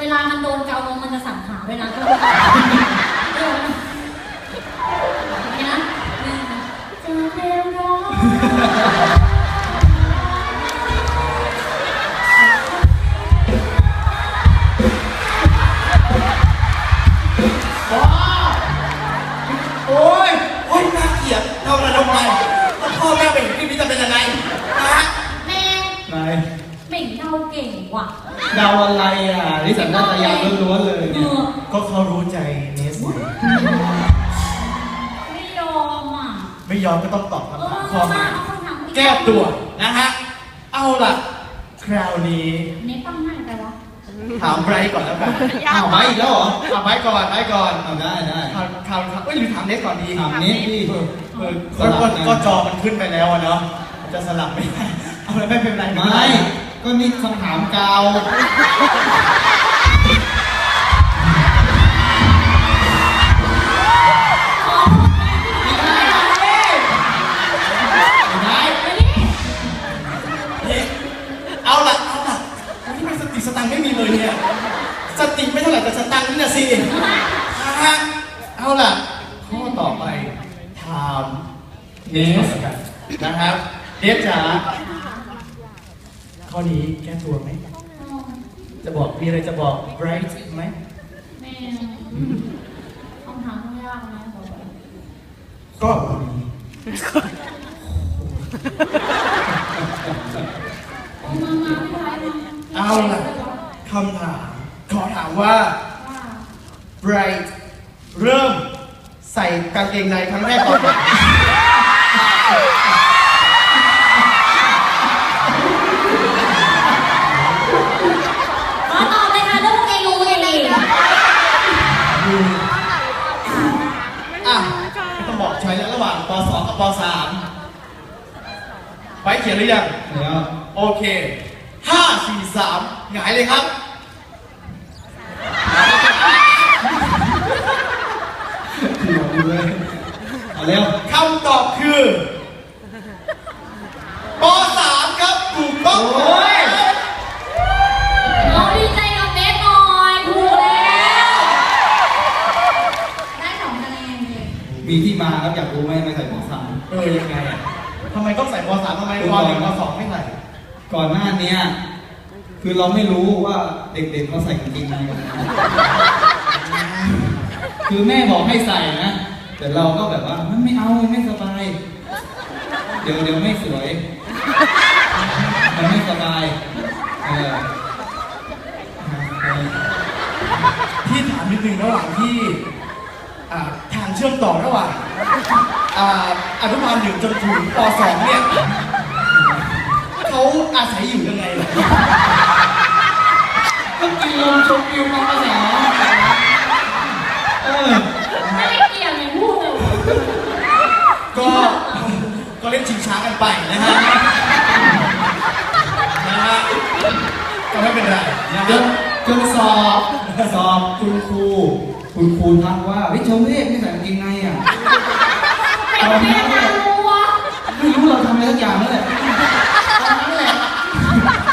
วลามันโดนเกาลงมันจะสั่งขาด้วยนะเออเนี่ยนะนี่นะเร้อ ก่งว่ะ เดาอะไรอะนี่สัญชาตญาณล้วนๆเลยเอเนี่ยอก็เขารู้ใจเนสอยู่ไม่ยอมอะ ไม่ยอมก็ต้องตอบเอคำถามอข้อมามาเอาคำถามที่แก้ตัวนะฮะ เอาล่ะ คราวนี้เนปั้งหน้าไปวะถามไบรท์ก่อนแล้วกันอ้าวมาอีกแล้วเหรอถามไบรท์ก่อนไบรท์ก่อนเอาได้ได้ถามถามถามเอ้ยหรือถามเนสก่อนดีถามนิดพี่เออเออก็ก็ก็จอมันขึ้นไปแล้วอะเนาะจะสลับไม่ได้เอาแล้วไม่เป็นไรไม่ ก็นี่คำถามเกาได้เอาล่ะเอาล่ะวันนี้มันสติสตังค์ไม่มีเลยเนี่ย สติไม่เท่าไหร่แต่สตังค์นี่นะสินะฮะเอาล่ะ ข้อต่อไปถามเนสกันนะครับ เนสจ๋า ข้อนี้แก้ตัวไหม จะบอกมีอะไรจะบอกไบรท์ไหมแม่คำถามไม่ยากนะบอกเลยก็มีเอามามาไม่ร้ายมาเอาล่ะคำถาม ขอถามว่าว่าไบรท์เริ่มใส่กางเกงในครั้งแรกตอนไหน หรือยังเดี๋ยวโอเคห้าสี่สามหงายเลยครับพี่บอกดูเลยเอาเร็วคำตอบคือป .3 ครับถูกต้องโอ้ยเราดีใจกับเบสหน่อยถูกแล้ว ได้สองคะแนนเลยมีที่มาครับอยากรู้ไหมไม่ใส่หมวกซ้เออยังไงอะ ทำไมต้องใส่ป .3 ทำไมป .1 ป .2 ไม่ใส่ำก่อนหน้าเนี้ยคือเราไม่รู้ว่าเด็กๆเขาใส่กางเกงในกันนะคือแม่บอกให้ใส่นะ แต่เราก็แบบว่ามันไม่เอาไม่สบาย เดี๋ยวเดี๋ยวไม่สวย มันไม่สบาย เออเออพี่ถามนิดนึงระหว่างที่อ่าทางเชื่อมต่อระหว่าง อ่าอนุบาลหนึ่งจนถึงป .2 เนี่ยเขาอาศัยอยู่ยังไงล่ะก็กินลมชมวิวมาภาษาเออไม่ได้เกี่ยวอย่างพูดเลยก็ก็เล่นชิงช้ากันไปนะฮะนะฮะก็ไม่เป็นไรนะจฮะนจนสอบสอบคุณครู คุณครูทักว่าวิชมเวทไม่ใส่กางเกงในอะ เป็นแม่นางรู้วะไม่รู้เราทำอะไรสักอย่างนั่นแหละตอนนั้นแหละ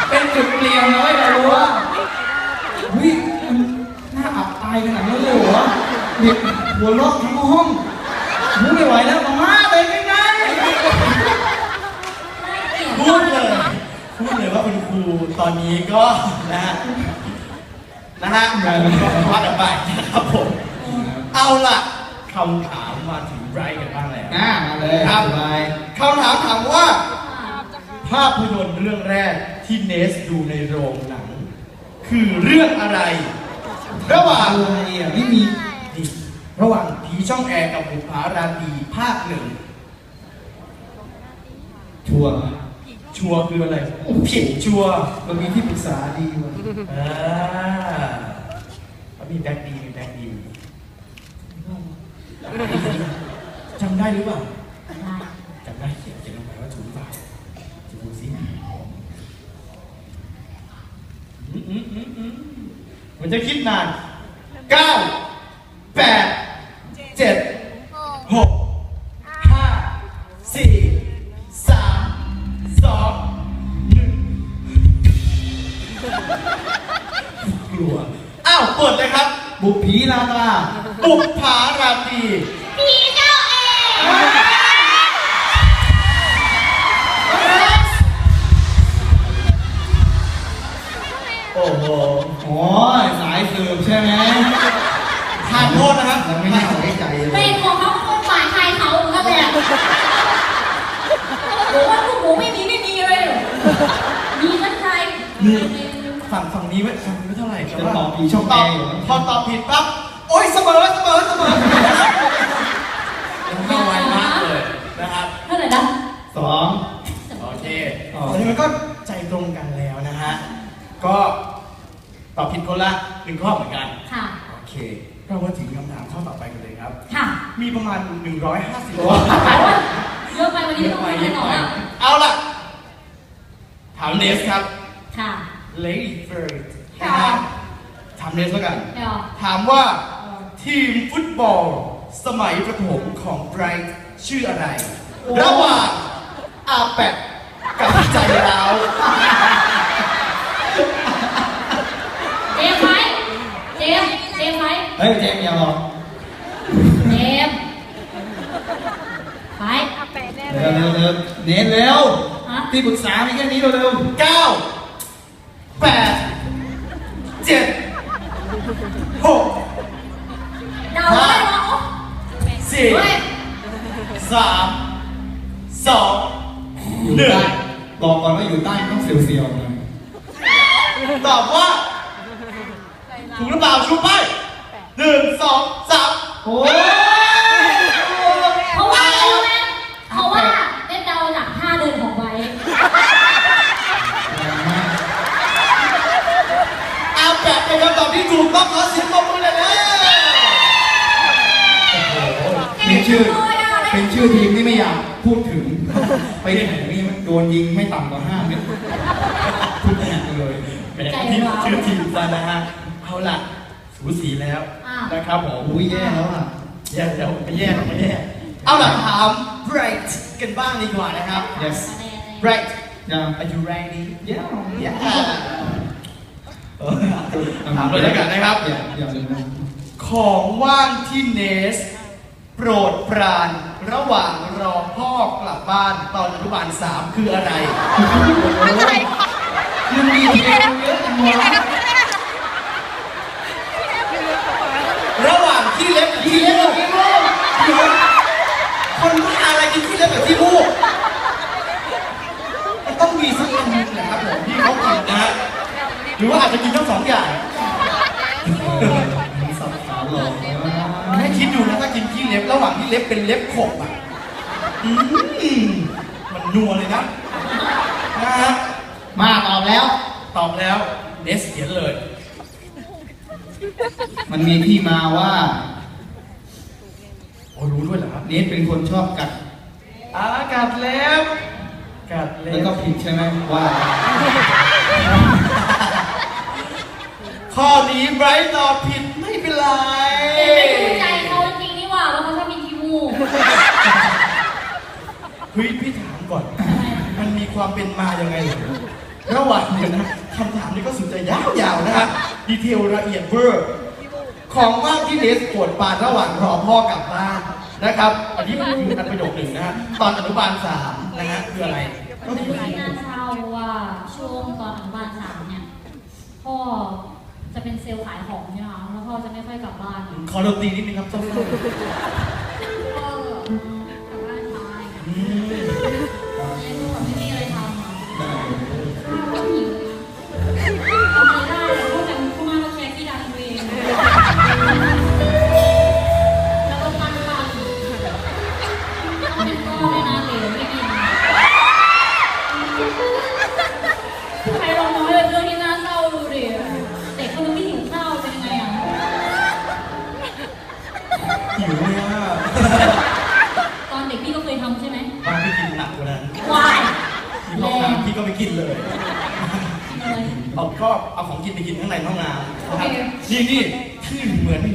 เป็นจุดเปลี่ยนนะเว้ยเรารู้ว่าเฮ้ยมันน่าอับอายขนาดนั้นเลยเหรอเด็กหัวเราะทั้งห้องรู้ไม่ไหวแล้วมาม่าเลยง่ายพูดเลยพูดเลยว่าคุณครูตอนนี้ก็นะฮะนะฮะก็ว่ากันไปนะครับผม เอาล่ะคำถามมาถึง ไบรท์กันบ้างแล้วๆอ่ามาเลยครับสบายคำถามถามว่า ภาพยนตร์เรื่องแรกที่เนสดูในโรงหนัง คือเรื่องอะไร ระหว่างอะไรอะไม่มีนี่ระหว่างผีช่องแอร์กับบุพาราตรีภาคหนึ่งชัวร์ชัวร์คืออะไรผิดชัวร์มันมีที่ปรึกษาดีว่ะอ่าแล้วมีแบ็คดีมีแบ็คดี จำได้หรือเปล่าจำได้เขียนเขียนลงไปว่าถูกหรือเปล่าจะดูสิอืมอืมอืมอืมมันจะคิดนานเก้าแปดเจ็ดหกห้าสี่สามสองหนึ่งกลัว อ้าวบทเลยครับ บุปผีนาตาบุปผาราตรี พี่เจ้ ไหมทานโทษนะครับเราไม่น่าไว้ใจเลเป็ยนของเขาคนฝ่ายชายเขาเหมือนกันเลยอะหรือว่าลูกหมูไม่มีไม่มีเลยเหรอมีกันใครนี่ฝั่งฝั่งนี้ไม่ฝั่งนี้ไม่เท่าไหร่แต่จะว่าตอบผีช่องตแออบร์อยู่พอตอบผิดปั๊บโอ้ยเสมอเสมอเสมอยังเข้าไวมากเลยนะครับเท่าไหร่นะสองโอเคอ๋อตอนนี้มันก็ใจตรงกันแล้วนะฮะก็ ตอบผิดคนละหนึ่งข้อเหมือนกัน ค่ะ โอเค เรามาถึงคำถามข้อต่อไปกันเลยครับ ค่ะมีประมาณ 150โอ้ข้อเยอะไปวันนี้เยไม่อะต้องไปไปเยไหนอะต่ไปอละเอาล่ะ ถามเนสครับ ค่ะ Lady First ค่ะนะฮะถามเนสแล้วกัน เดี๋ยวถามว่าทีมฟุตบอล สมัยประถมของไบรท์ชื่ออะไร ระหว่างอาแปะกับใจร้าว เจมส์ไหมเจมส์เจมส์ไหมเฮ้ยเจมส์อย่าหรอกเจมส์ไปเร็วเร็วเร็วเน้นเร็วฮะที่ปรึกษามีแค่นี้เร็วเร็วเก้าแปดเจ็ดหกเดาได้เหรอสี่เฮ้ยสามสองอยู่หนึ่งใต้บอกก่อนว่าอยู่ใต้ต้องเสียวๆหน่อยตอบว่า ถูกหรือเปล่าชูป้ายหนึ่งสองสามโอ้ยเพราะว่าอะไรรู้ไหมเพราะว่าเล่นเดาจากท่าเดินของไว้อาแปะเป็นคำตอบที่ถูกต้องขอเสียงปรบมือเลยนะเป็นชื่อ เป็นชื่อทีมที่ไม่อยากพูดถึง ไปไหนนี่มันโดนยิงไม่ต่ำกว่าห้าเมตรพูดขนาดนั้นเลยแหมที่ชื่อทีมซะนะฮะ เอาล่ะสูสีแล้วอ่านะครับผมอุ้ยแย่แล้วอะแย่เดี๋ยวไม่แย่ไม่แย่เอาล่ะถาม Bright กันบ้างดีกว่านะครับ yes Bright ยัง are you ready yeah yeah ถามเลยแล้วกันนะครับ อย่าอย่าเลยนะของว่างที่เนส โปรดปรานระหว่างรอพ่อกลับบ้านตอนอนุบาลสามคืออะไรยังมีเพลงเยอะจังวะระหว่าง ที่เล็บกับที่มูกเดี๋ยวคนบ้าอะไรกินที่เล็บกับที่มูกมันต้องมีสักอันหนึงนะครับผมที่เขากินนะฮะหรือว่าอาจจะกินทั้งสองอย่างสับขาหลอกแล้ค่คิดดูนะถ้ากินที่เล็บระหว่างที่เล็บเป็นเล็บขบอะอืมมันนัวเลยนะนะฮะมาตอบแล้ว ตอบแล้วเนสเขียนเลย มันมีที่มาว่า โอ้รู้ด้วยเหรอครับเนทเป็นคนชอบกัดอ่ากัดเล็บกัดเล็แล้วบก็ผิดใช่ไหมว่าข้อนี้ไบรท์ตอบผิดไม่เป็นไรเจมส์ไม่รู้ใจเขาจริงๆนี่หว่าว่าเขาชอบมีขี้มูกเฮ้ยพี่ถามก่อน มันมีความเป็นมายังไงเหรอระหว่างเดี๋ยวนะคำถามนี้ก็สุดจะยาวๆนะฮะดีเทลละเอียดเวอร์ ของว่างที่เนสปวดปานระหว่างรอพ่อกลับบ้านนะครับ อันนี้คืออันประโยคหนึ่งนะฮะตอนอนุบาลสามนะฮะคืออะไรก็เป็นคือเรื่องที่น่าเศร้าเพราะว่าช่วงตอนอนุบาลสามเนี่ยพ่อจะเป็นเซลล์ขายของใช่ไหมคะแล้วพ่อจะไม่ค่อยกลับบ้านขอดนตรีนิดนึงครับเจ้าพ่อกลับบ้านช้าอืมไม่ ก็เอาของกินไปกินข้างในห้องน้ำนะครับโอเคนี่นี่ที่เหมือนเหมือนน้ำ